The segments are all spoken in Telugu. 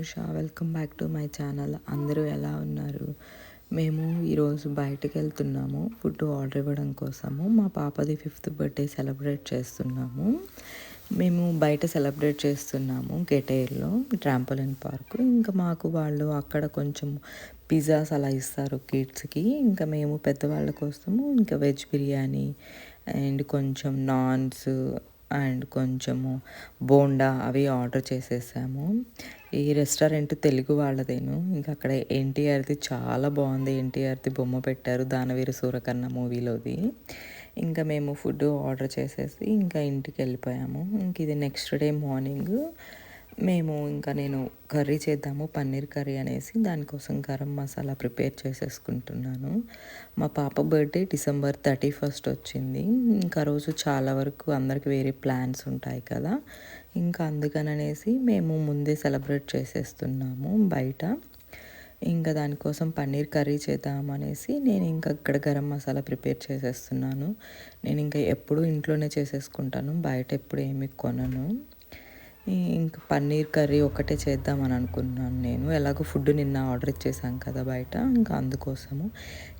Dhanusha welcome back to my channel. అందరూ ఎలా ఉన్నారు? మేము ఈరోజు బయటకు వెళ్తున్నాము ఫుడ్ ఆర్డర్ ఇవ్వడం కోసము. మా పాపది ఫిఫ్త్ బర్త్డే సెలబ్రేట్ చేస్తున్నాము. మేము బయట సెలబ్రేట్ చేస్తున్నాము గెటైర్లో ట్రాంపోలిన్ పార్క్. ఇంకా మాకు వాళ్ళు అక్కడ కొంచెం పిజ్జాస్ అలా ఇస్తారు కిడ్స్కి. ఇంకా మేము పెద్దవాళ్ళ కోసము ఇంకా వెజ్ బిర్యానీ అండ్ కొంచెం నాన్స్ అండ్ కొంచెము బోండా అవి ఆర్డర్ చేసేసాము. ఈ రెస్టారెంట్ తెలుగు వాళ్ళదేను. ఇంకా అక్కడ ఎన్టీఆర్ది చాలా బాగుంది. ఎన్టీఆర్ది బొమ్మ పెట్టారు దానవీర సూరకర్ణ మూవీలోది. ఇంకా మేము ఫుడ్ ఆర్డర్ చేసేసి ఇంకా ఇంటికి వెళ్ళిపోయాము ఇంక ఇది నెక్స్ట్ డే మార్నింగ్ మేము ఇంకా నేను కర్రీ చేద్దాము పన్నీర్ కర్రీ అనేసి దానికోసం గరం మసాలా ప్రిపేర్ చేసేసుకుంటున్నాను. మా పాప బర్త్డే డిసెంబర్ థర్టీ ఫస్ట్ వచ్చింది. ఇంకా రోజు చాలా వరకు అందరికి వేరే ప్లాన్స్ ఉంటాయి కదా. ఇంకా అందుకననేసి మేము ముందే సెలబ్రేట్ చేసేస్తున్నాము బయట. ఇంకా దానికోసం పన్నీర్ కర్రీ చేద్దామనేసి నేను ఇంకా ఇక్కడ గరం మసాలా ప్రిపేర్ చేసేస్తున్నాను. నేను ఇంకా ఎప్పుడూ ఇంట్లోనే చేసేసుకుంటాను బయట ఎప్పుడు ఏమి కొనను. ఇంకా పన్నీర్ కర్రీ ఒకటే చేద్దామని అనుకున్నాను నేను. ఎలాగో ఫుడ్ నిన్న ఆర్డర్ ఇచ్చేసాం కదా బయట ఇంకా అందుకోసము.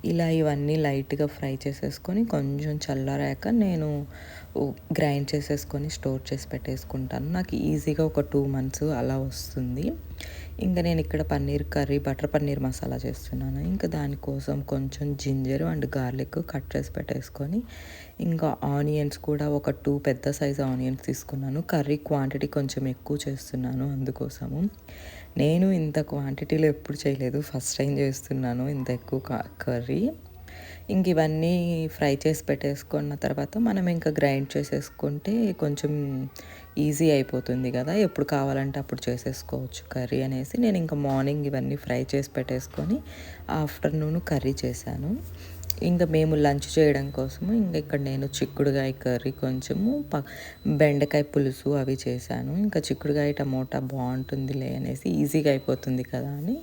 ఇలా ఇవన్నీ లైట్గా ఫ్రై చేసేసుకొని కొంచెం చల్లారాక నేను గ్రైండ్ చేసేసుకొని స్టోర్ చేసి పెట్టేసుకుంటాను. నాకు ఈజీగా ఒక టూ మంత్స్ అలా వస్తుంది. ఇంకా నేను ఇక్కడ పన్నీర్ కర్రీ బటర్ పన్నీర్ మసాలా చేస్తున్నాను. ఇంకా దానికోసం కొంచెం జింజర్ అండ్ గార్లిక్ కట్ చేసి పెట్టేసుకొని ఇంకా ఆనియన్స్ కూడా ఒక టూ పెద్ద సైజు ఆనియన్స్ తీసుకున్నాను. కర్రీ క్వాంటిటీ కొంచెం ఎక్కువ చేస్తున్నాను అందుకోసము. నేను ఇంత క్వాంటిటీలో ఎప్పుడు చేయలేదు. ఫస్ట్ టైం చేస్తున్నాను ఇంత ఎక్కువ కర్రీ. ఇంక ఇవన్నీ ఫ్రై చేసి పెట్టేసుకున్న తర్వాత మనం ఇంకా గ్రైండ్ చేసేసుకుంటే కొంచెం ఈజీ అయిపోతుంది కదా ఎప్పుడు కావాలంటే అప్పుడు చేసేసుకోవచ్చు కర్రీ అనేసి. నేను ఇంకా మార్నింగ్ ఇవన్నీ ఫ్రై చేసి పెట్టేసుకొని ఆఫ్టర్నూన్ కర్రీ చేశాను. ఇంకా మేము లంచ్ చేయడం కోసము ఇంకా ఇక్కడ నేను చిక్కుడుగాయ కర్రీ కొంచెము ప బెండకాయ పులుసు అవి చేశాను. ఇంకా చిక్కుడుగాయ టమోటా బాగుంటుందిలే అనేసి ఈజీగా అయిపోతుంది కదా అని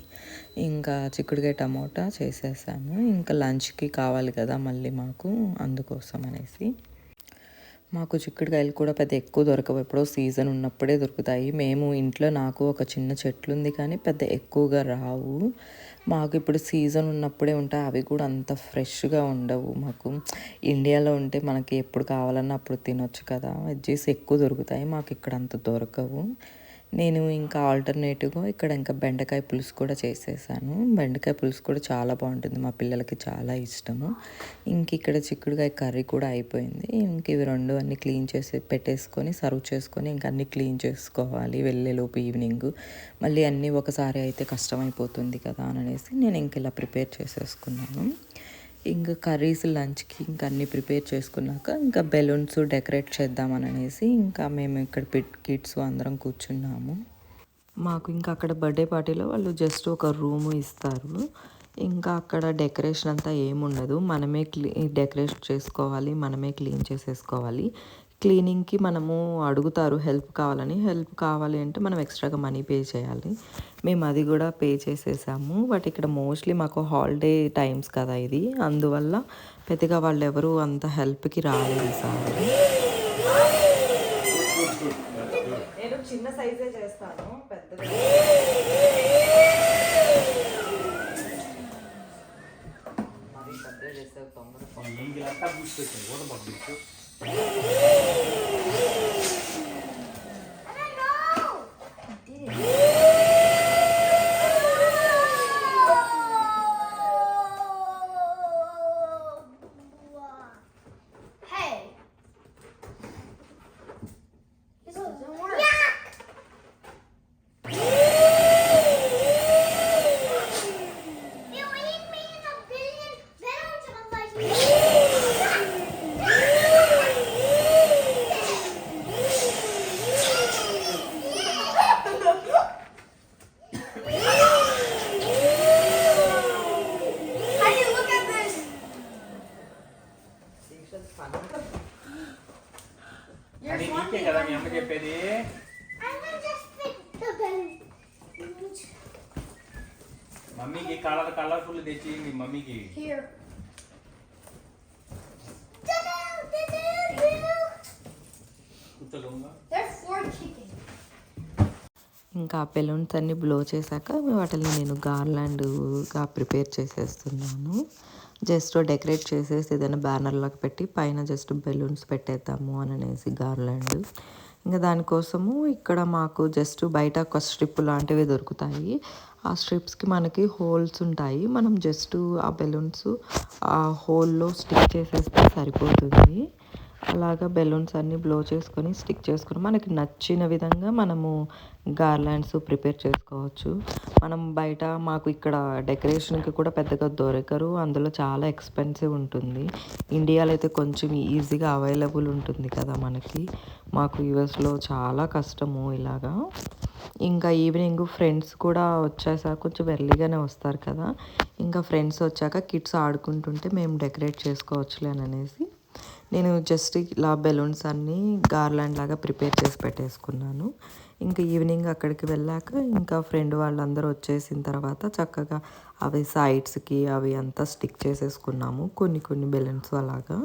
ఇంకా చిక్కుడుకాయ టమోటా చేసేసాను. ఇంకా లంచ్కి కావాలి కదా మళ్ళీ మాకు అందుకోసం అనేసి. మాకు చిక్కుడుకాయలు కూడా పెద్ద ఎక్కువ దొరకవు. ఎప్పుడో సీజన్ ఉన్నప్పుడే దొరుకుతాయి. మేము ఇంట్లో నాకు ఒక చిన్న చెట్లు ఉంది కానీ పెద్ద ఎక్కువగా రావు. మాకు ఇప్పుడు సీజన్ ఉన్నప్పుడే ఉంటాయి అవి కూడా అంత ఫ్రెష్గా ఉండవు మాకు. ఇండియాలో ఉంటే మనకి ఎప్పుడు కావాలన్నా అప్పుడు తినొచ్చు కదా. వెజ్జీస్ ఎక్కువ దొరుకుతాయి. మాకు ఇక్కడ అంత దొరకవు. నేను ఇంకా ఆల్టర్నేటివ్గా ఇక్కడ ఇంకా బెండకాయ పులుసు కూడా చేసేసాను. బెండకాయ పులుసు కూడా చాలా బాగుంటుంది. మా పిల్లలకి చాలా ఇష్టము. ఇంక ఇక్కడ చిక్కుడుకాయ కర్రీ కూడా అయిపోయింది. ఇంక ఇవి రెండు అన్ని క్లీన్ చేసి పెట్టేసుకొని సర్వ్ చేసుకొని ఇంకా అన్నీ క్లీన్ చేసుకోవాలి. వెళ్ళేలోపు ఈవినింగ్ మళ్ళీ అన్నీ ఒకసారి అయితే కష్టమైపోతుంది కదా అని అనేసి నేను ఇంక ఇలా ప్రిపేర్ చేసేసుకున్నాను. ఇంకా కర్రీస్ లంచ్కి ఇంకా అన్నీ ప్రిపేర్ చేసుకున్నాక ఇంకా బెలూన్స్ డెకరేట్ చేద్దామని అనేసి ఇంకా మేము ఇక్కడ పిట్ కిడ్స్ అందరం కూర్చున్నాము. మాకు ఇంకా అక్కడ బర్త్డే పార్టీలో వాళ్ళు జస్ట్ ఒక రూము ఇస్తారు. ఇంకా అక్కడ డెకరేషన్ అంతా ఏముండదు. మనమే క్లీ డెకరేట్ చేసుకోవాలి మనమే క్లీన్ చేసేసుకోవాలి. క్లీనింగ్కి మనము అడుగుతారు హెల్ప్ కావాలని. హెల్ప్ కావాలి అంటే మనం ఎక్స్ట్రాగా మనీ పే చేయాలి. మేము అది కూడా పే చేసేసాము. బట్ ఇక్కడ మోస్ట్లీ మాకు హాలిడే టైమ్స్ కదా ఇది. అందువల్ల పెద్దగా వాళ్ళు ఎవరు అంత హెల్ప్కి రాలేదు సార్. నేను చిన్న సైజే చేస్తాను పెద్ద Yeah. ఇంకా ఆ ఇంకా బెలూన్స్ అన్ని బ్లో చేశాక వాటిని నేను గార్లాండ్గా ప్రిపేర్ చేసేస్తున్నాను. జస్ట్ డెకరేట్ చేసేసి ఏదైనా బ్యానర్లోకి పెట్టి పైన జస్ట్ బెలూన్స్ పెట్టేద్దాము అని అనేసి గార్లాండ్. ఇంకా దానికోసము ఇక్కడ మాకు జస్ట్ బయట ఒక స్ట్రిప్ లాంటివి దొరుకుతాయి. ఆ స్ట్రిప్స్కి మనకి హోల్స్ ఉంటాయి. మనం జస్ట్ ఆ బెలూన్స్ ఆ హోల్లో స్టిక్ చేసేస్తే సరిపోతుంది. అలాగా బెలూన్స్ అన్నీ బ్లో చేసుకొని స్టిక్ చేసుకొని మనకి నచ్చిన విధంగా మనము గార్లాండ్స్ ప్రిపేర్ చేసుకోవచ్చు. మనం బయట మాకు ఇక్కడ డెకరేషన్కి కూడా పెద్దగా దొరకరు. అందులో చాలా ఎక్స్పెన్సివ్ ఉంటుంది. ఇండియాలో అయితే కొంచెం ఈజీగా అవైలబుల్ ఉంటుంది కదా మనకి. మాకు యూఎస్లో చాలా కష్టము ఇలాగా. ఇంకా ఈవినింగ్ ఫ్రెండ్స్ కూడా వచ్చేసాక కొంచెం ఎర్లీగానే వస్తారు కదా. ఇంకా ఫ్రెండ్స్ వచ్చాక కిడ్స్ ఆడుకుంటుంటే మేము డెకరేట్ చేసుకోవచ్చులే అని అనేసి నేను జస్ట్ ఇలా బెలూన్స్ అన్నీ గార్లాండ్ లాగా ప్రిపేర్ చేసి పెట్టేసుకున్నాను. ఇంకా ఈవినింగ్ అక్కడికి వెళ్ళాక ఇంకా ఫ్రెండ్ వాళ్ళందరూ వచ్చేసిన తర్వాత చక్కగా అవి సైడ్స్కి అవి అంతా స్టిక్ చేసేసుకున్నాము. కొన్ని కొన్ని బెలూన్స్ అలాగా.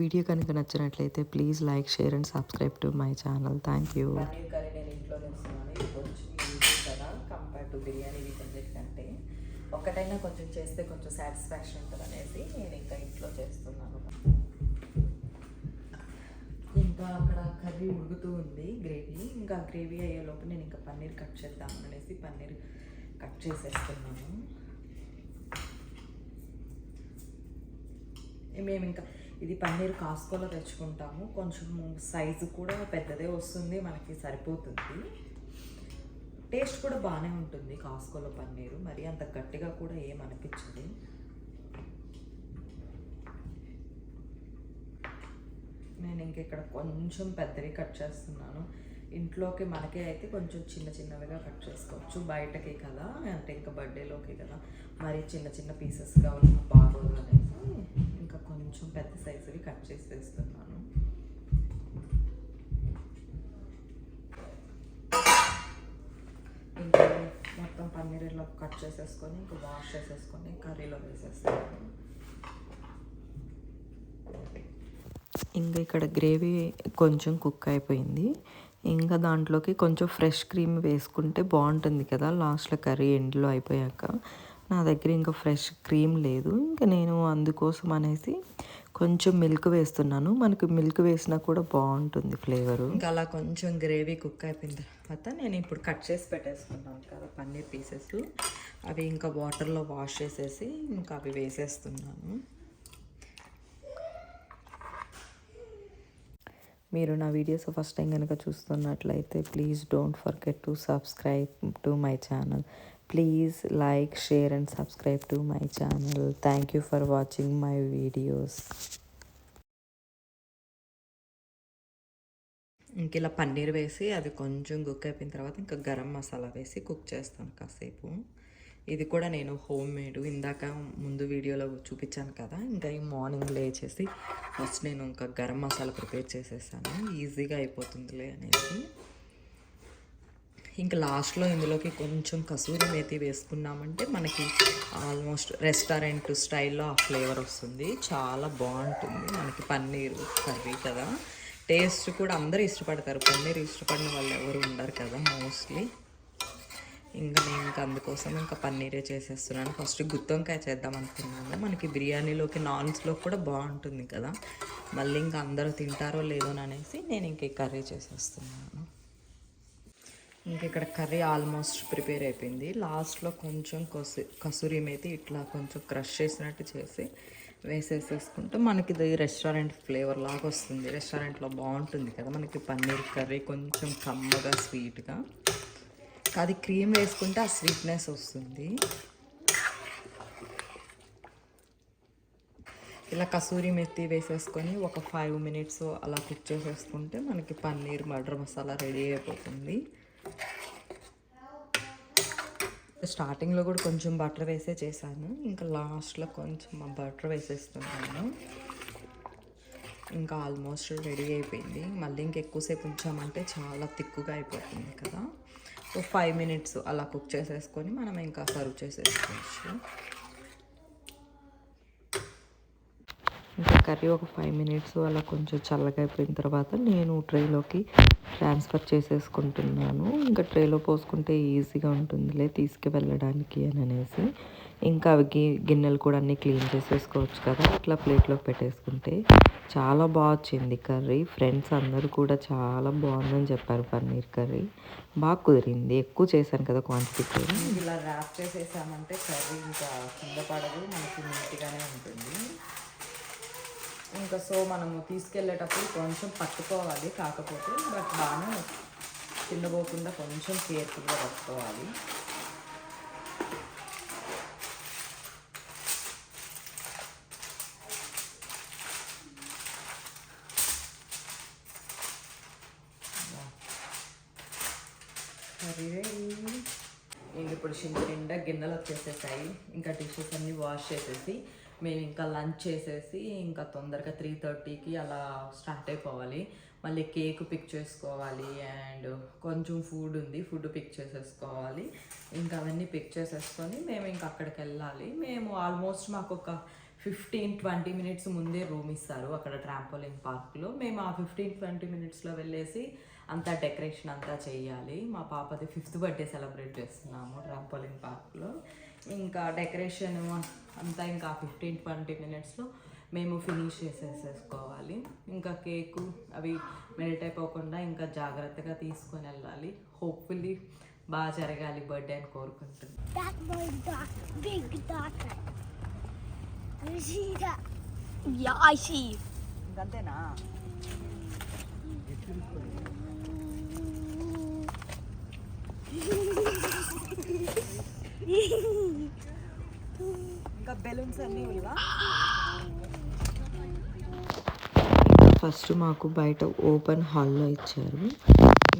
వీడియో కనుక నచ్చినట్లయితే please like share and subscribe to my channel thank you paneer కొంచెం ఒక్కటైనా కొంచెం చేస్తే కొంచెం సాటిస్ఫాక్షన్ ఉంటుంది అనేసి నేను ఇంకా ఇంట్లో చేస్తున్నాను. ఇంకా అక్కడ కర్రీ ఉడుకుతూ ఉంది గ్రేవీ ఇంకా గ్రేవీ అయ్యే లోపు నేను ఇంకా పన్నీర్ కట్ చేద్దాం అనేసి పన్నీర్ కట్ చేసేస్తున్నాను. మేము ఇంకా ఇది పన్నీర్ కాస్కోలో తెచ్చుకుంటాము. కొంచెం సైజు కూడా పెద్దదే వస్తుంది మనకి సరిపోతుంది. టేస్ట్ కూడా బాగానే ఉంటుంది కాస్కోలో పన్నీరు. మరి అంత గట్టిగా కూడా ఏం అనిపించదు. నేను ఇంక ఇక్కడ కొంచెం పెద్దవి కట్ చేస్తున్నాను. ఇంట్లోకి మనకే అయితే కొంచెం చిన్న చిన్నవిగా కట్ చేసుకోవచ్చు. బయటకి కదా అంటే ఇంకా బర్త్డేలోకి కదా. మరి చిన్న చిన్న పీసెస్గా ఉన్న బాగోదు అనేసి ఇంకా కొంచెం పెద్ద సైజువి కట్ చేసి వేస్తున్నాను. ఇంకా మొత్తం పన్నీర్ ఇలా కట్ చేసేసుకొని ఇంకా వాష్ చేసేసుకొని కర్రీలో వేసేస్తాను ఇంకా ఇక్కడ గ్రేవీ కొంచెం కుక్ అయిపోయింది. ఇంకా దాంట్లోకి కొంచెం ఫ్రెష్ క్రీమ్ వేసుకుంటే బాగుంటుంది కదా లాస్ట్లో కర్రీ ఎండ్లో అయిపోయాక. నా దగ్గర ఇంకా ఫ్రెష్ క్రీమ్ లేదు. ఇంకా నేను అందుకోసం అనేసి కొంచెం మిల్క్ వేస్తున్నాను. మనకు మిల్క్ వేసినా కూడా బాగుంటుంది ఫ్లేవరు. ఇంకా అలా కొంచెం గ్రేవీ కుక్ అయిపోయిన తర్వాత నేను ఇప్పుడు కట్ చేసి పెట్టేసుకున్నాను కదా పన్నీర్ పీసెస్. అవి ఇంకా వాటర్లో వాష్ చేసేసి ఇంకా అవి వేసేస్తున్నాను. మీరు నా వీడియోస్ ఫస్ట్ టైం కనుక చూస్తున్నట్లయితే please don't forget to subscribe to my channel. Please like share and subscribe to my channel. Thank you for watching my videos. ఇంక ఇలా పన్నీర్ వేసి అది కొంచెం కుక్ అయిపోయిన తర్వాత ఇంకా గరం మసాలా వేసి కుక్ చేస్తాను కాసేపు. ఇది కూడా నేను హోమ్ మేడ్ ఇందాక ముందు వీడియోలో చూపించాను కదా ఇంకా ఈ మార్నింగ్ లేచేసి ఫస్ట్ నేను ఇంకా గరం మసాలా ప్రిపేర్ చేసేసాను. ఈజీగా అయిపోతుందిలే అనేసి. ఇంకా లాస్ట్లో ఇందులోకి కొంచెం కసూరి మేతి వేసుకున్నామంటే మనకి ఆల్మోస్ట్ రెస్టారెంట్ స్టైల్లో ఆ ఫ్లేవర్ వస్తుంది. చాలా బాగుంటుంది. మనకి పన్నీర్ కర్రీ కదా. టేస్ట్ కూడా అందరూ ఇష్టపడతారు. పన్నీర్ ఇష్టపడిన వాళ్ళు ఎవరు ఉండరు కదా మోస్ట్లీ ఇంకా నేను ఇంకా అందుకోసం ఇంకా పన్నీరే చేసేస్తున్నాను. ఫస్ట్ గుత్తొంకాయ చేద్దాం అనుకున్నాను. మనకి బిర్యానీలోకి నాన్స్లో కూడా బాగుంటుంది కదా. మళ్ళీ ఇంకా అందరూ తింటారో లేదో అనేసి నేను ఇంక ఈ కర్రీ చేసేస్తున్నాను. ఇంక ఇక్కడ కర్రీ ఆల్మోస్ట్ ప్రిపేర్ అయిపోయింది. లాస్ట్లో కొంచెం కసు కసూరి మేతి ఇట్లా కొంచెం క్రష్ చేసినట్టు చేసి వేసేసేసుకుంటే మనకి ఇది రెస్టారెంట్ ఫ్లేవర్ లాగా వస్తుంది. రెస్టారెంట్లో బాగుంటుంది కదా మనకి పన్నీర్ కర్రీ కొంచెం కమ్మగా స్వీట్గా. అది క్రీమ్ వేసుకుంటే ఆ స్వీట్నెస్ వస్తుంది. ఇలా కసూరి మెత్తి వేసేసుకొని ఒక ఫైవ్ మినిట్స్ అలా కుక్ చేసేసుకుంటే మనకి పన్నీర్ మటర్ మసాలా రెడీ అయిపోతుంది. స్టార్టింగ్లో కూడా కొంచెం బటర్ వేసే చేశాను. ఇంకా లాస్ట్లో కొంచెం బటర్ వేసేస్తున్నాను. ఇంకా ఆల్మోస్ట్ రెడీ అయిపోయింది. మళ్ళీ ఇంకెక్కువసేపు ఉంచామంటే చాలా తిక్కుగా అయిపోతుంది కదా. ఒక ఫైవ్ మినిట్స్ అలా కుక్ చేసేసుకొని మనం ఇంకా సర్వ్ చేసేసుకోవచ్చు. ఇంకా కర్రీ ఒక ఫైవ్ మినిట్స్ అలా కొంచెం చల్లగా అయిపోయిన తర్వాత నేను ట్రేలోకి ట్రాన్స్ఫర్ చేసేసుకుంటున్నాను. ఇంకా ట్రేలో పోసుకుంటే ఈజీగా ఉంటుందిలే తీసుకువెళ్ళడానికి అని అనేసి. ఇంకా అవి గి గిన్నెలు కూడా అన్నీ క్లీన్ చేసేసుకోవచ్చు కదా. అట్లా ప్లేట్లోకి పెట్టేసుకుంటే చాలా బాగా వచ్చింది కర్రీ. ఫ్రెండ్స్ అందరూ కూడా చాలా బాగుందని చెప్పారు పన్నీర్ కర్రీ. బాగా కుదిరింది. ఎక్కువ చేశాను కదా క్వాంటిటీ కూడా ఇలా ర్యాప్ చేసేసామంటే కర్రీ ఇంకా కింద పడదు. మనకి నీట్గానే ఉంటుంది. ఇంకా సో మనము తీసుకెళ్ళేటప్పుడు కొంచెం పట్టుకోవాలి. కాకపోతే బట్ బాగానే తిండబోకుండా కొంచెం కేర్ఫుల్గా పట్టుకోవాలి కర్రీ రెడీ ఇంక ఇప్పుడు షింక్ నిండా గిన్నెలు వచ్చేసేసాయి. ఇంకా డిషెస్ అన్నీ వాష్ చేసేసి మేము ఇంకా లంచ్ చేసేసి ఇంకా తొందరగా త్రీ థర్టీకి అలా స్టార్ట్ అయిపోవాలి. మళ్ళీ కేక్ పిక్ చేసుకోవాలి అండ్ కొంచెం ఫుడ్ ఉంది ఫుడ్ పిక్ చేసేసుకోవాలి. ఇంకా అవన్నీ పిక్ చేసేసుకొని మేము ఇంకా అక్కడికి వెళ్ళాలి. మేము ఆల్మోస్ట్ మాకు ఒక ఫిఫ్టీన్ ట్వంటీ మినిట్స్ ముందే రూమ్ ఇస్తారు అక్కడ ట్రాంపోలిన్ పార్క్లో మేము ఆ ఫిఫ్టీన్ ట్వంటీ మినిట్స్లో వెళ్ళేసి అంతా డెకరేషన్ అంతా చేయాలి. మా పాపది ఫిఫ్త్ బర్త్డే సెలబ్రేట్ చేస్తున్నాము ట్రాంపోలిన్ పార్క్లో. ఇంకా డెకరేషన్ అంతా ఇంకా ఫిఫ్టీన్ ట్వంటీ మినిట్స్లో మేము ఫినిష్ చేసేసేసుకోవాలి. ఇంకా కేకు అవి మెల్ట్ అయిపోకుండా ఇంకా జాగ్రత్తగా తీసుకొని వెళ్ళాలి. హోప్ఫుల్లీ బాగా జరగాలి బర్త్డే అని కోరుకుంటున్నాను That ఇంకా బెలూన్స్ అన్నీ ఇవ్వా ఫస్ట్ మాకు బయట ఓపెన్ హాల్లో ఇచ్చారు.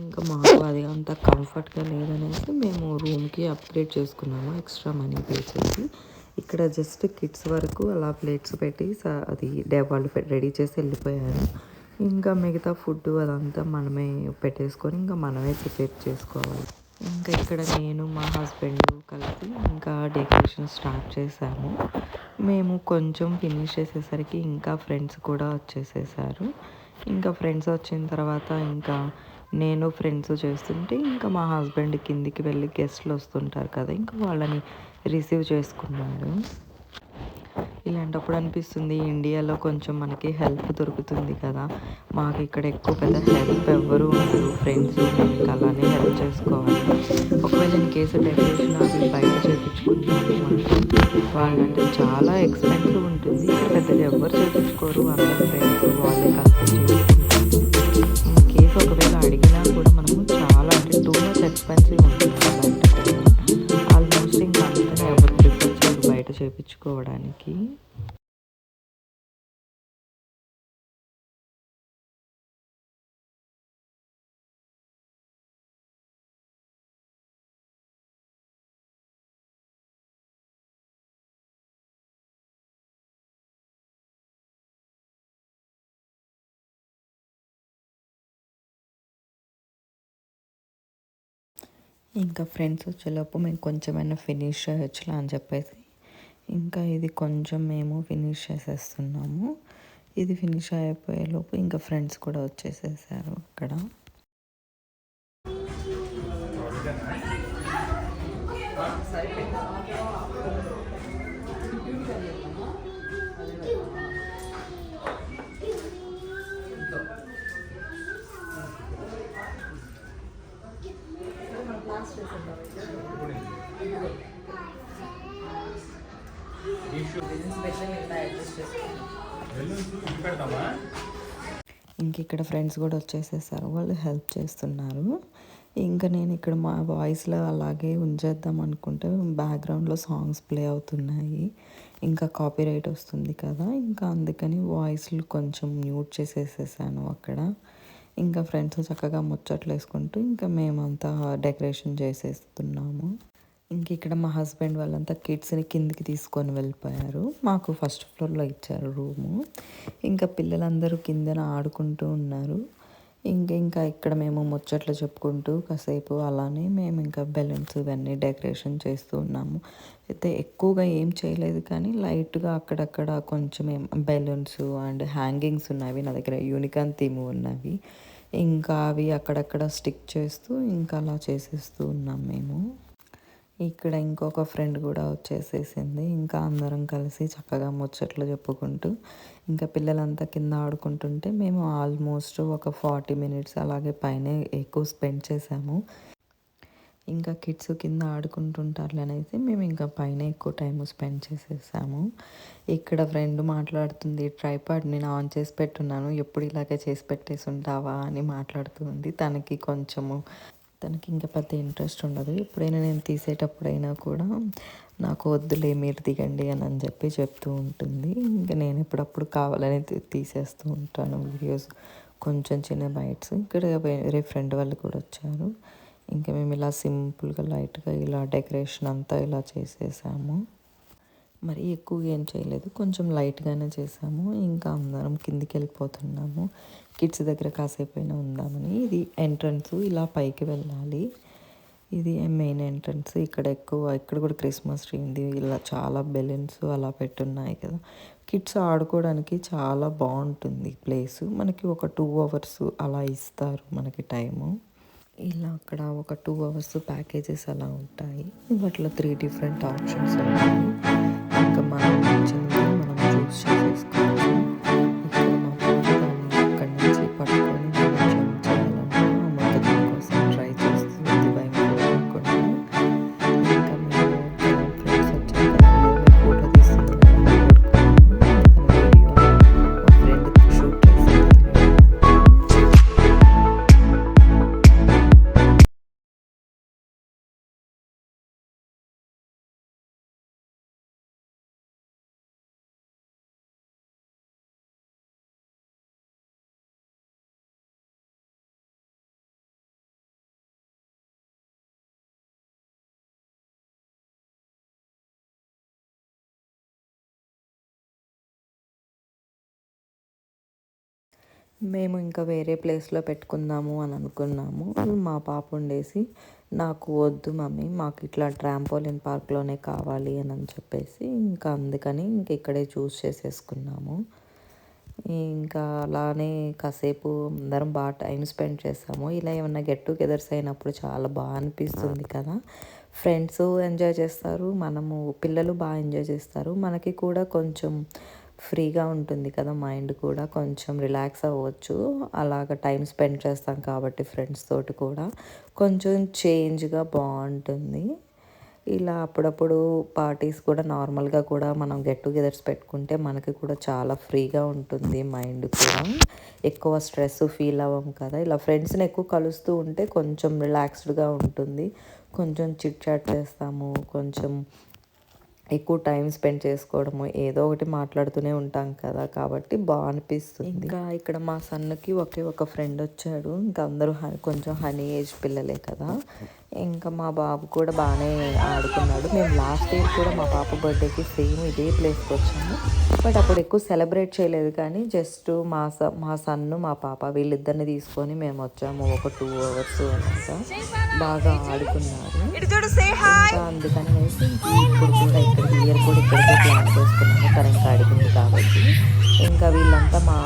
ఇంకా మాకు అది అంత కంఫర్ట్గా లేదనేసి మేము రూమ్కి అప్గ్రేడ్ చేసుకున్నాము ఎక్స్ట్రా మనీ పే చేసి. ఇక్కడ జస్ట్ కిడ్స్ వరకు అలా ప్లేట్స్ పెట్టి అది డే వాళ్ళు రెడీ చేసి వెళ్ళిపోయారు. ఇంకా మిగతా ఫుడ్ అదంతా మనమే పెట్టేసుకొని ఇంకా మనమే ప్రిపేర్ చేసుకోవాలి. ఇంకా ఇక్కడ నేను మా హస్బెండ్ కలిసి ఇంకా డెకరేషన్ స్టార్ట్ చేశాము మేము కొంచెం ఫినిష్ చేసేసరికి ఇంకా ఫ్రెండ్స్ కూడా వచ్చేసేసారు. ఇంకా ఫ్రెండ్స్ వచ్చిన తర్వాత ఇంకా నేను ఫ్రెండ్స్ చేస్తుంటే ఇంకా మా హస్బెండ్ కిందికి వెళ్ళి గెస్ట్లు వస్తుంటారు కదా ఇంకా వాళ్ళని రిసీవ్ చేసుకున్నాడు ఇలాంటప్పుడు అనిపిస్తుంది ఇండియాలో కొంచెం మనకి హెల్ప్ దొరుకుతుంది కదా. మాకు ఇక్కడ ఎక్కువ పెద్ద హెల్ప్ ఎవ్వరు ఉండరు. ఫ్రెండ్స్ మనకి అలానే హెల్ప్ చేసుకోవాలి. ఒకవేళ ఇన్ కేసు డెకరేషన్ అవి బయట చేయించుకుంటాము అంటే వాళ్ళంటే చాలా ఎక్స్పెన్సివ్ ఉంటుంది. ఇక్కడ పెద్దగా ఎవ్వరు చేయించుకోరు అందరూ ఫ్రెండ్స్ వాళ్ళే కలిసి ఇన్ కేసు ఒకవేళ అడిగినా కూడా మనము చాలా అంటే టూ మచ్ ఎక్స్పెన్సివ్ ఉంటుంది. చేపించుకోవడానికి. ఇంకా ఫ్రెండ్స్ వచ్చేలోపు మేము కొంచెమైనా ఫినిష్ చేయొచ్చులా అని చెప్పేసి ఇంకా ఇది కొంచెం మేము ఫినిష్ చేసేస్తున్నాము. ఇది ఫినిష్ అయిపోయేలోపు ఇంకా ఫ్రెండ్స్ కూడా వచ్చేసేసారు అక్కడ. ఇంక ఇక్కడ ఫ్రెండ్స్ కూడా వచ్చేసేసారు వాళ్ళు హెల్ప్ చేస్తున్నారు. ఇంకా నేను ఇక్కడ మా వాయిస్లో అలాగే ఉంచేద్దాం అనుకుంటే బ్యాక్గ్రౌండ్లో సాంగ్స్ ప్లే అవుతున్నాయి. ఇంకా కాపీరైట్ వస్తుంది కదా ఇంకా అందుకని వాయిస్లు కొంచెం మ్యూట్ చేసేసేసాను అక్కడ. ఇంకా ఫ్రెండ్స్ చక్కగా ముచ్చట్లు వేసుకుంటూ ఇంకా మేమంతా డెకరేషన్ చేసేస్తున్నాము. ఇంక ఇక్కడ మా హస్బెండ్ వాళ్ళంతా కిడ్స్ని కిందికి తీసుకొని వెళ్ళిపోయారు. మాకు ఫస్ట్ ఫ్లోర్లో ఇచ్చారు రూము. ఇంకా పిల్లలందరూ కిందన ఆడుకుంటూ ఉన్నారు. ఇంక ఇంకా ఇక్కడ మేము ముచ్చట్లు చెప్పుకుంటూ కాసేపు అలానే మేము ఇంకా బెలూన్స్ ఇవన్నీ డెకరేషన్ చేస్తూ ఉన్నాము. అయితే ఎక్కువగా ఏం చేయలేదు కానీ లైట్గా అక్కడక్కడ కొంచెం బెలూన్స్ అండ్ హ్యాంగింగ్స్ ఉన్నవి నా దగ్గర యూనికాన్ థీమ్ ఉన్నవి. ఇంకా అవి అక్కడక్కడ స్టిక్ చేస్తూ ఇంకా అలా చేసేస్తూ ఉన్నాం మేము. ఇక్కడ ఇంకొక ఫ్రెండ్ కూడా వచ్చేసేసింది. ఇంకా అందరం కలిసి చక్కగా ముచ్చట్లు చెప్పుకుంటూ ఇంకా పిల్లలంతా కింద ఆడుకుంటుంటే మేము ఆల్మోస్ట్ ఒక ఫార్టీ మినిట్స్ అలాగే పైన ఎక్కువ స్పెండ్ చేసాము. ఇంకా కిడ్స్ కింద ఆడుకుంటుంటారు అనేసి మేము ఇంకా పైన ఎక్కువ టైం స్పెండ్ చేసేసాము. ఇక్కడ ఫ్రెండ్ మాట్లాడుతుంది ట్రైపాడ్ నేను ఆన్ చేసి పెట్టున్నాను ఎప్పుడు ఇలాగే చేసి పెట్టేసి ఉంటావా అని మాట్లాడుతుంది. తనకి కొంచెము తనకి ఇంకా పెద్ద ఇంట్రెస్ట్ ఉండదు. ఎప్పుడైనా నేను తీసేటప్పుడైనా కూడా నాకు వద్దులే మీరు దిగండి అని అని చెప్పి చెప్తూ ఉంటుంది. ఇంకా నేను ఎప్పుడప్పుడు కావాలని తీసేస్తూ ఉంటాను వీడియోస్. కొంచెం చిన్న బైట్స్. ఇక్కడ వేరే ఫ్రెండ్ వాళ్ళు కూడా వచ్చారు. ఇంకా మేము ఇలా సింపుల్గా లైట్గా ఇలా డెకరేషన్ అంతా ఇలా చేసేసాము. మరి ఎక్కువగా ఏం చేయలేదు. కొంచెం లైట్గానే చేసాము. ఇంకా అందరం కిందికి వెళ్ళిపోతున్నాము. కిడ్స్ దగ్గర కాసేపు అయినా ఉందామని ఇది ఎంట్రన్స్ ఇలా పైకి వెళ్ళాలి. ఇది మెయిన్ ఎంట్రన్స్. ఇక్కడ ఎక్కువ ఇక్కడ కూడా క్రిస్మస్ ట్రీ ఉంది. ఇలా చాలా బెలూన్స్ అలా పెట్టున్నాయి కదా. కిడ్స్ ఆడుకోవడానికి చాలా బాగుంటుంది ప్లేస్. మనకి ఒక టూ అవర్స్ అలా ఇస్తారు మనకి టైము. ఇలా అక్కడ ఒక టూ అవర్స్ ప్యాకేజెస్ అలా ఉంటాయి. వాటిలో త్రీ డిఫరెంట్ ఆప్షన్స్ ఉంటాయి. ఇంకా మనం నచ్చింది మనం చూస్ చేసేసుకోవచ్చు. మేము ఇంకా వేరే ప్లేస్లో పెట్టుకుందాము అని అనుకున్నాము. మా పాప ఉండేసి నాకు వద్దు మమ్మీ మాకు ఇట్లా ట్రాంపోలిన్ పార్క్లోనే కావాలి అని అని చెప్పేసి ఇంకా అందుకని ఇంక ఇక్కడే చూస్ చేసేసుకున్నాము. ఇంకా అలానే కాసేపు అందరం బాగా టైం స్పెండ్ చేసాము. ఇలా ఏమన్నా గెట్ టుగెదర్స్ అయినప్పుడు చాలా బాగా అనిపిస్తుంది కదా. ఫ్రెండ్స్ ఎంజాయ్ చేస్తారు మనము పిల్లలు బాగా ఎంజాయ్ చేస్తారు. మనకి కూడా కొంచెం ఫ్రీగా ఉంటుంది కదా మైండ్ కూడా. కొంచెం రిలాక్స్ అవ్వచ్చు. అలాగ టైం స్పెండ్ చేస్తాం కాబట్టి ఫ్రెండ్స్ తోటి కూడా. కొంచెం చేంజ్గా బాగుంటుంది. ఇలా అప్పుడప్పుడు పార్టీస్ కూడా నార్మల్గా కూడా మనం గెట్ టుగెదర్స్ పెట్టుకుంటే మనకి కూడా చాలా ఫ్రీగా ఉంటుంది మైండ్ కూడా. ఎక్కువ స్ట్రెస్ ఫీల్ అవ్వం కదా. ఇలా ఫ్రెండ్స్ని ఎక్కువ కలుస్తూ ఉంటే కొంచెం రిలాక్స్డ్గా ఉంటుంది. కొంచెం చిట్ చాట్ చేస్తాము. కొంచెం ఎక్కువ టైం స్పెండ్ చేసుకోవడము ఏదో ఒకటి మాట్లాడుతూనే ఉంటాం కదా. కాబట్టి బాగా అనిపిస్తుంది ఇంకా ఇక్కడ మా సన్నుకి ఒకే ఒక ఫ్రెండ్ వచ్చాడు. ఇంకా అందరూ కొంచెం హనీ ఏజ్ పిల్లలే కదా. ఇంకా మా బాబు కూడా బాగానే ఆడుకున్నాడు. మేము లాస్ట్ ఇయర్ కూడా మా పాప బర్త్డేకి సేమ్ ఇదే ప్లేస్కి వచ్చాము. బట్ అప్పుడు ఎక్కువ సెలబ్రేట్ చేయలేదు కానీ జస్ట్ మా స మా సన్ను మా పాప వీళ్ళిద్దరిని తీసుకొని మేము వచ్చాము ఒక టూ అవర్స్ అనమాట బాగా ఆడుకున్నారు. ఇంకా అందుకని వేసి ఇప్పుడు కూడా ఇక్కడ ఇయర్ కూడా ఇక్కడికే ప్లాన్ చేసుకున్నాము. కరెంట్ అడిగింది కాబట్టి. ఇంకా వీళ్ళంతా మా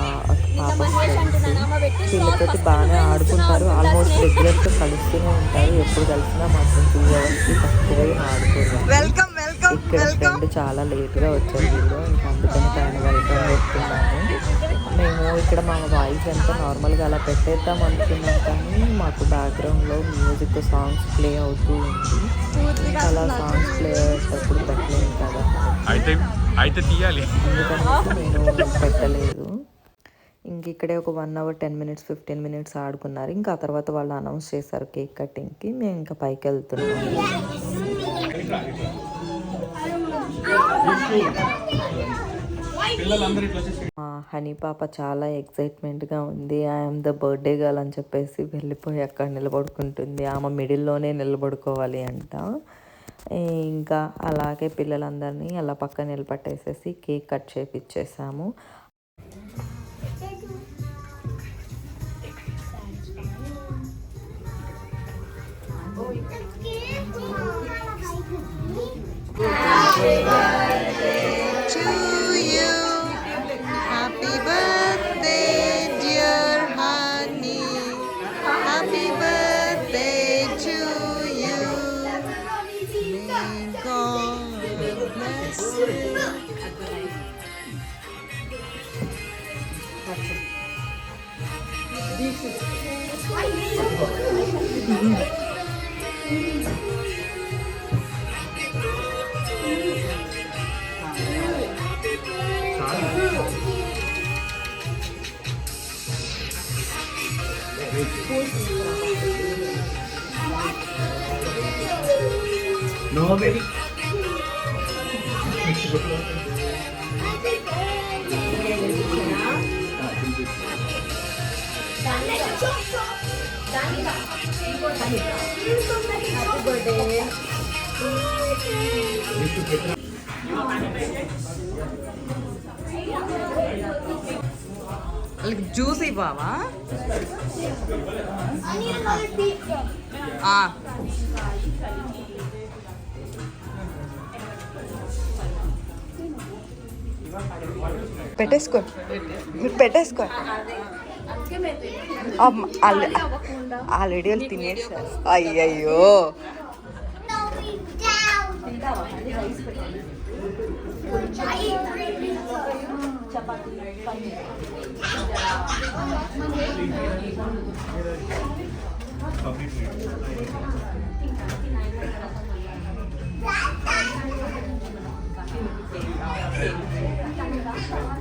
వీళ్ళతోటి బాగానే ఆడుకుంటారు. ఆల్మోస్ట్ రెగ్యులర్గా కలుస్తూనే ఉంటారు. ఎప్పుడు కలిసినా మాత్రం టూ అవర్స్కి తక్కువే ఆడుకోరు. ఇక్కడ ఫ్రెండ్ చాలా లేట్గా వచ్చారు వీళ్ళు. ఇంకా అందుకని ఆయన వెల్కమ్ చెప్తున్నాము మేము ఇక్కడ మా వాయిస్ అంతా నార్మల్గా అలా పెట్టేద్దాం అనుకున్నాం కానీ మాకు బ్యాక్గ్రౌండ్లో మ్యూజిక్ సాంగ్స్ ప్లే అవుతూ ఉంది. అలా సాంగ్స్ ప్లే అయ్యేటప్పుడు పెట్టలేము కదా. అయితే అయితే తీయాలి. అందుకని నేను పెట్టలేదు. ఇంక ఇక్కడే ఒక one hour ten minutes fifteen minutes ఆడుకున్నారు. ఇంకా ఆ తర్వాత వాళ్ళు అనౌన్స్ చేశారు కేక్ కటింగ్కి మేము ఇంకా పైకి వెళ్తున్నాము మా హనీ పాప చాలా ఎక్సైట్మెంట్గా ఉంది. ఐఎమ్ ద బర్త్డే గర్ల్ అని చెప్పేసి వెళ్ళిపోయి అక్కడ నిలబడుకుంటుంది. ఆమె మిడిల్లోనే నిలబడుకోవాలి అంట. ఇంకా అలాగే పిల్లలందరినీ అలా పక్కన నిలబట్టేసేసి కేక్ కట్ చేపిచ్చేసాము. Shiva. నో బేబీ వాళ్ళకి జ్యూస్ ఇవ్వవా పెట్టేసుకో మీరు పెట్టేసుకో ఆల్రెడీ వాళ్ళు తినేసారు అయ్యయ్యో No,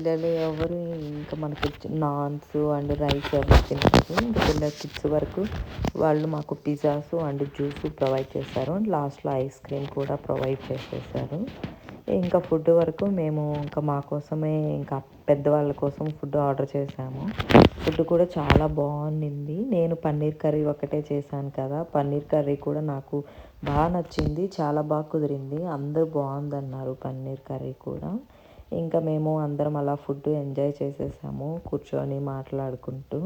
పిల్లలు ఎవరు ఇంకా మనకి నాన్స్ అండ్ రైస్ ఎవరు తినలేదు పిల్లల కిడ్స్ వరకు వాళ్ళు మాకు పిజ్జాస్ అండ్ జ్యూస్ ప్రొవైడ్ చేశారు లాస్ట్లో ఐస్ క్రీమ్ కూడా ప్రొవైడ్ చేసేసారు. ఇంకా ఫుడ్ వరకు మేము ఇంకా మా కోసమే ఇంకా పెద్దవాళ్ళ కోసం ఫుడ్ ఆర్డర్ చేసాము. ఫుడ్ కూడా చాలా బాగుండింది. నేను పన్నీర్ కర్రీ ఒకటే చేశాను కదా. పన్నీర్ కర్రీ కూడా నాకు బాగా నచ్చింది. చాలా బాగా కుదిరింది. అందరూ బాగుందన్నారు పన్నీర్ కర్రీ కూడా. ఇంకా మేము అందరం అలా ఫుడ్ ఎంజాయ్ చేసేసాము కూర్చొని మాట్లాడుకుంటూ.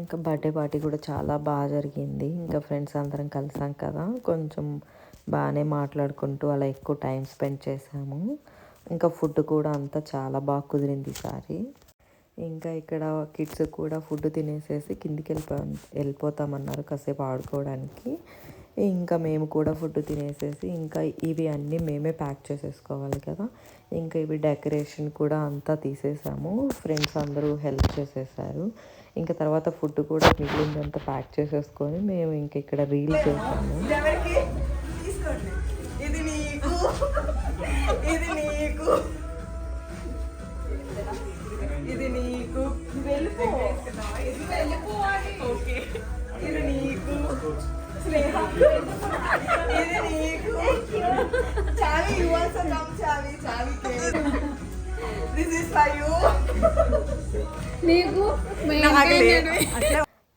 ఇంకా బర్త్డే పార్టీ కూడా చాలా బాగా జరిగింది. ఇంకా ఫ్రెండ్స్ అందరం కలిసాం కదా కొంచెం బాగానే మాట్లాడుకుంటూ అలా ఎక్కువ టైం స్పెండ్ చేసాము. ఇంకా ఫుడ్ కూడా అంతా చాలా బాగా కుదిరింది ఈసారి ఇంకా ఇక్కడ కిడ్స్ కూడా ఫుడ్ తినేసేసి కిందికి వెళ్ళిపో వెళ్ళిపోతామన్నారు కాసేపు ఆడుకోవడానికి. ఇంకా మేము కూడా ఫుడ్ తినేసేసి ఇంకా ఇవి అన్నీ మేమే ప్యాక్ చేసేసుకోవాలి కదా. ఇంకా ఇవి డెకరేషన్ కూడా అంతా తీసేసాము. ఫ్రెండ్స్ అందరూ హెల్ప్ చేసేసారు. ఇంకా తర్వాత ఫుడ్ కూడా మిగిలిందంతా ప్యాక్ చేసేసుకొని మేము ఇంక ఇక్కడ రీల్ చేసాము. ఇది నీకు. ఇది నీకు. ఇది నీకు. వెళ్ళిపో. ఇది వెళ్ళిపోవాలి ఓకే. ఇది నీకు. స్నేహ. ఇది నీకు. Chavi you also come Chavi Chavi this is for you నీకు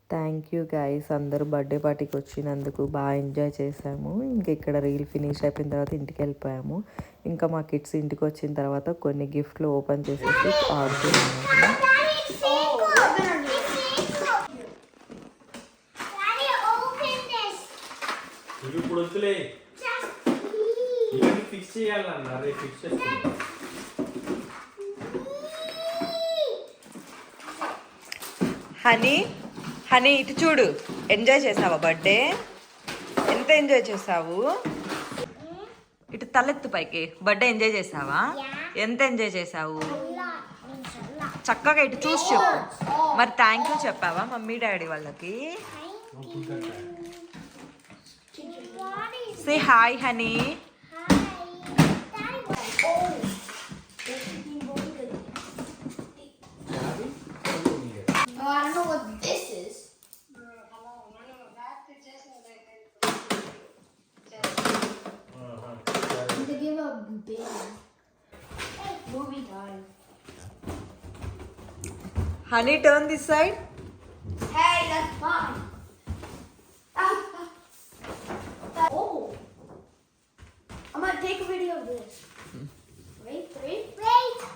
థ్యాంక్ యూ గైస్ అందరూ బర్త్డే పార్టీకి వచ్చినందుకు బాగా ఎంజాయ్ చేసాము ఇంకా ఇక్కడ రీల్ ఫినిష్ అయిపోయిన తర్వాత ఇంటికి వెళ్ళిపోయాము. ఇంకా మా కిడ్స్ ఇంటికి వచ్చిన తర్వాత కొన్ని గిఫ్ట్లు ఓపెన్ చేసేసి ఆడుతున్నాము ఇప్పుడు వద్దులే ఇవన్నీ ఫిక్స్ చేయాలన్నా రేపు ఫిక్స్ చేస్తాను హనీ హనీ ఇటు చూడు. ఎంజాయ్ చేసావా బర్త్డే ఎంత ఎంజాయ్ చేసావు? ఇటు తలెత్తు పైకి. బర్త్డే ఎంజాయ్ చేసావా? ఎంత ఎంజాయ్ చేసావు? చక్కగా ఇటు చూసి చెప్పు. మరి థ్యాంక్ యూ చెప్పావా మమ్మీ డాడీ వాళ్ళకి? Say hi, honey. Oh, I don't know what this is. Honey, turn this side. Hey, that's fine. Ah, ah. Oh. I'm gonna take a video of this. Wait, wait, wait.